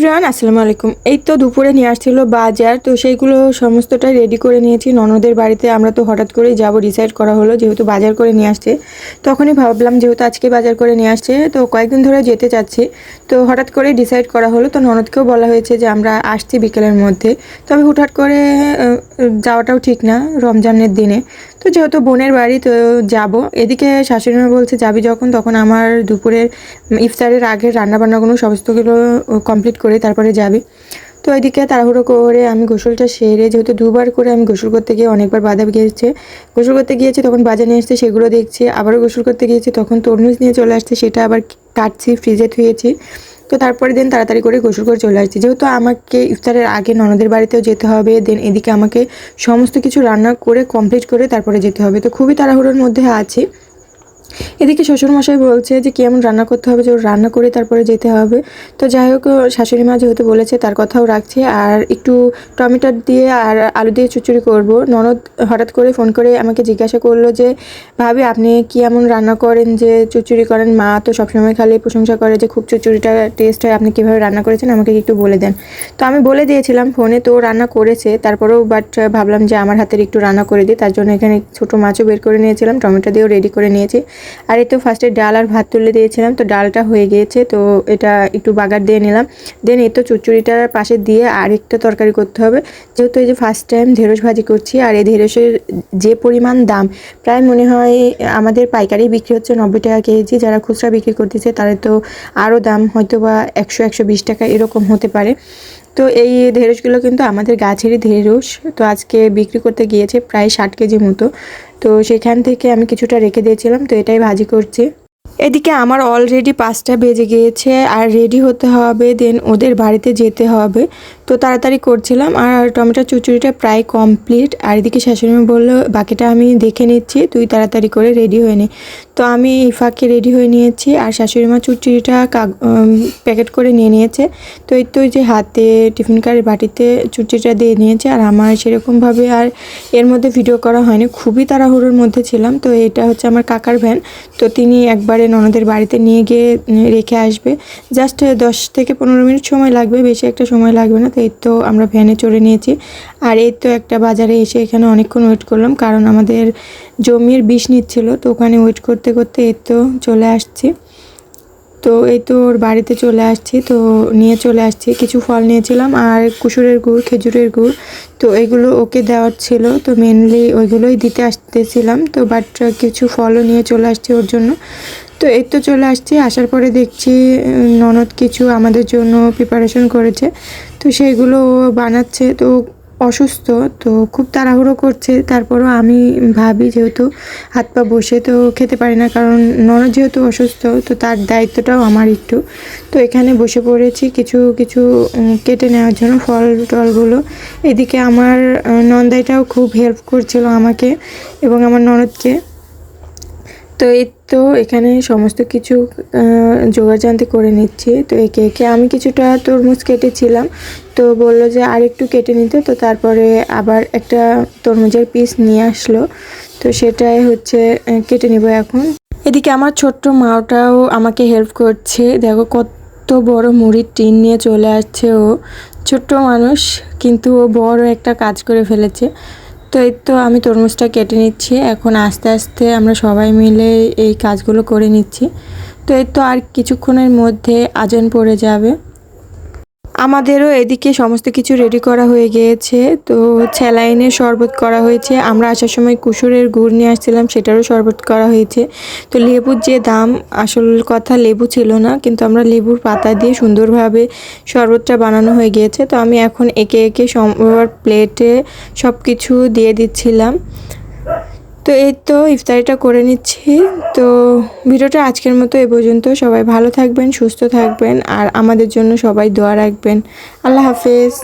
ইব্রান আসসালামু আলাইকুম। এই তো দুপুরে নিয়ে আসছিল বাজার, তো সেইগুলো সমস্তটাই রেডি করে নিয়েছি। ননদের বাড়িতে আমরা তো হঠাৎ করেই যাব ডিসাইড করা হলো যেহেতু বাজার করে নিয়ে আসছে। তখনই ভাবলাম যেহেতু আজকে বাজার করে নিয়ে আসছে, তো কয়েকদিন ধরে যেতে চাচ্ছি। তো হঠাৎ করেই ডিসাইড করা হলো, তো ননদকেও বলা হয়েছে যে আমরা আসছি বিকেলের মধ্যে। তবে হুটহাট করে যাওয়াটাও ঠিক না, রমজানের দিনে। তো যেহেতু বোনের বাড়ি, তো যাব। এদিকে শাশুড়ি মা বলছে, যাবি যখন? তখন আমার দুপুরের ইফতারের আগে রান্নাবান্নাগুলো, সমস্তগুলো কমপ্লিট করে তারপরে যাবি। তো এদিকে তাড়াহুড়ো করে আমি গোসলটা সেরে, যেহেতু দুবার করে আমি গোসল করতে গিয়ে অনেকবার বাধা গিয়েছে। গোসল করতে গিয়েছি, তখন বাজার নিয়ে আসছে সেগুলো দেখছি। আবারও গোসল করতে গিয়েছি, তখন তরমুজ নিয়ে চলে আসছে, সেটা আবার কাটছি, ফ্রিজে থুয়েছি। তো তারপরে দেন তাড়াতাড়ি করে গোসল করে চলে আসছি। যেহেতু আমাকে ইফতারের আগে ননদের বাড়িতেও যেতে হবে দেন এদিকে আমাকে সমস্ত কিছু রান্না করে কমপ্লিট করে তারপরে যেতে হবে। তো খুবই তাড়াহুড়োর মধ্যে আছি। এদিকে শ্বশুরমশাই বলছে যে কেমন রান্না করতে হবে, যে রান্না করে তারপরে যেতে হবে। তো যাই হোক শাশুড়ি মা যেহেতু বলেছে তার কথাও রাখছে। আর একটু টমেটো দিয়ে আর আলু দিয়ে চুচুড়ি করব। ননদ হঠাৎ করে ফোন করে আমাকে জিজ্ঞাসা করল যে, ভাবি, আপনি কি এমন রান্না করেন যে চুচুড়ি করেন? মা তো সবসময় খালি প্রশংসা করে যে খুব চুচুড়িটা টেস্ট হয়। আপনি কীভাবে রান্না করেছেন? আমাকে একটু বলে দেন। তো আমি বলে দিয়েছিলাম, ফোনে তো রান্না করেছে, তারপরেও বাট ভাবলাম যে আমার হাতের একটু রান্না করে দিই। তার জন্য এখানে ছোটো মাছও বের করে নিয়েছিলাম, টমেটো দিয়েও রেডি করে নিয়েছি। আর এই তো ফার্স্টে ডাল আর ভাত তুলে দিয়েছিলাম, তো ডালটা হয়ে গিয়েছে, তো এটা একটু বাগার দিয়ে নিলাম। দেন এই তো চুচুড়িটার পাশে দিয়ে আরেকটা তরকারি করতে হবে। যেহেতু এই যে ফার্স্ট টাইম ঢেঁড়স ভাজি করছি, আর এই ঢেঁড়সের যে পরিমাণ দাম, প্রায় মনে হয় আমাদের পাইকারি বিক্রি হচ্ছে নব্বই টাকা কেজি, যারা খুচরা বিক্রি করতেছে তাদের তো আরও দাম হয়তো বা একশো একশো বিশ টাকা এরকম হতে পারে। তো এই ঢেঁড়সগুলো কিন্তু আমাদের গাছেরই ঢেঁড়স, তো আজকে বিক্রি করতে গিয়েছে প্রায় ষাট কেজি মতো। তো সেখান থেকে আমি কিছুটা রেখে দিয়েছিলাম, তো এটাই ভাজি করছি। এদিকে আমার অলরেডি পাঁচটা বেজে গিয়েছে, আর রেডি হতে হবে দেন ওদের বাড়িতে যেতে হবে। তো তাড়াতাড়ি করছিলাম আর টমেটো চুচুড়িটা প্রায় কমপ্লিট আর এদিকে শাশুড়ি মা বলল, বাকিটা আমি দেখে নিচ্ছি, তুই তাড়াতাড়ি করে রেডি হয়ে নে। তো আমি এই ফাঁকে রেডি হয়ে নিয়েছি আর শাশুড়ি মা চুচুড়িটা প্যাকেট করে নিয়ে নিয়েছে। তো এই তো যে হাতে টিফিন কারের বাটিতে চুচুড়িটা দিয়ে নিয়েছে আর আমার সেরকমভাবে আর এর মধ্যে ভিডিও করা হয়নি। খুবই তাড়াহুড়োর মধ্যে ছিলাম। তো এটা হচ্ছে আমার কাকার ভ্যান তো তিনি একবারে ননদের বাড়িতে নিয়ে গিয়ে রেখে আসবে। জাস্ট দশ থেকে পনেরো মিনিট সময় লাগবে, বেশি একটা সময় লাগবে না। তো এই তো আমরা ভ্যানে চড়ে নিয়েছি। আর এই তো একটা বাজারে এসে এখানে অনেকক্ষণ ওয়েট করলাম, কারণ আমাদের জমির বিষ নিচ্ছিল, তো ওখানে ওয়েট করতে করতে এই তো চলে আসছি। তো এই তো ওর বাড়িতে চলে আসছি, তো নিয়ে চলে আসছি। কিছু ফল নিয়েছিলাম আর কুসুরের গুড়, খেজুরের গুড়, তো এগুলো ওকে দেওয়ার ছিল। তো মেনলি ওইগুলোই দিতে আসতেছিলাম, তো বাট কিছু ফলও নিয়ে চলে আসছি ওর জন্য। তো এই তো চলে আসছি, আসার পরে দেখছি ননদ কিছু আমাদের জন্য প্রিপারেশন করেছে। তো সেইগুলো বানাচ্ছে, তো অসুস্থ, তো খুব তাড়াহুড়ো করছে। তারপরও আমি ভাবি যেহেতু হাত পা বসে তো খেতে পারি না, কারণ ননদ যেহেতু অসুস্থ, তো তার দায়িত্বটাও আমার একটু। তো এখানে বসে পড়েছি কিছু কিছু কেটে নেওয়ার জন্য ফল টলগুলো। এদিকে আমার নন্দাইটাও খুব হেল্প করছিল আমাকে এবং আমার ননদকে। তো এই তো এখানে সমস্ত কিছু জোগাড়জান্তি করে নিচ্ছি। তো একে একে আমি কিছুটা তরমুজ কেটেছিলাম। তো বলল যে আর একটু কেটে নিতে। তো তারপরে আবার একটা তরমুজের পিস নিয়ে আসলো। তো সেটাই হচ্ছে কেটে নেব এখন। এদিকে আমার ছোট্ট মাওটাও আমাকে হেল্প করছে। দেখো কত বড় মুড়ির টিন নিয়ে চলে আসছে ও। ছোট্ট মানুষ, কিন্তু ও বড় একটা কাজ করে ফেলেছে। তো এই তো আমি তরমুজটা কেটে নিচ্ছি। এখন আস্তে আস্তে আমরা সবাই মিলে এই কাজগুলো করে নিচ্ছি। তো এই তো আর কিছুক্ষণের মধ্যে আজান পড়ে যাবে। আমাদেরও এদিকে সমস্ত কিছু রেডি করা হয়ে গিয়েছে। তো স্যালাইনের শরবত করা হয়েছে। আমরা আসার সময় কুসুরের গুড় নিয়ে আসছিলাম, সেটারও শরবত করা হয়েছে। তো লেবুর যে দাম, আসল কথা লেবু ছিল না, কিন্তু আমরা লেবুর পাতা দিয়ে সুন্দরভাবে শরবতটা বানানো হয়ে গিয়েছে। তো আমি এখন একে একে সবার প্লেটে সব কিছু দিয়ে দিচ্ছিলাম। তো এই তো ইফতারিটা করে নিচ্ছি। তো ভিডিওটা আজকের মতো এ পর্যন্ত। সবাই ভালো থাকবেন, সুস্থ থাকবেন, আর আমাদের জন্য সবাই দোয়া রাখবেন। আল্লাহ হাফেজ।